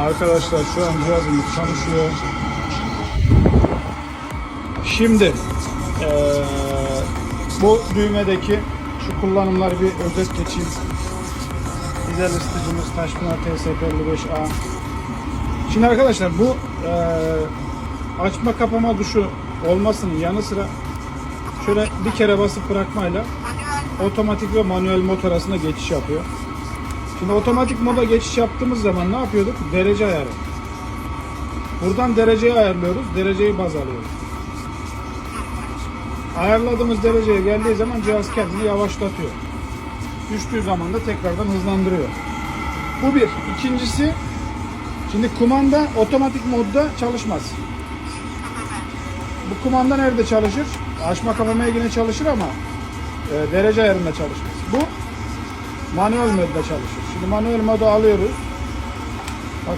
Arkadaşlar şu an cihazımız çalışıyor. Şimdi eee, bu düğmedeki şu kullanımları bir özet geçeyim. Dizel ısıtıcımız Taşpınar TSP55A. Şimdi arkadaşlar bu eee, açma kapama duşu olmasının yanı sıra şöyle bir kere basıp bırakmayla otomatik ve manuel mod arasında geçiş yapıyor. Şimdi otomatik moda geçiş yaptığımız zaman ne yapıyorduk? Derece ayarı. Buradan dereceyi ayarlıyoruz. Dereceyi baz alıyoruz. Ayarladığımız dereceye geldiği zaman cihaz kendini yavaşlatıyor. Düştüğü zaman da tekrardan hızlandırıyor. Bu bir. İkincisi şimdi kumanda otomatik modda çalışmaz. Bu kumanda nerede çalışır? Açma kapamaya yine çalışır ama e, derece ayarında çalışmaz. Bu manuel modda çalışır. Şimdi manuel modu alıyoruz.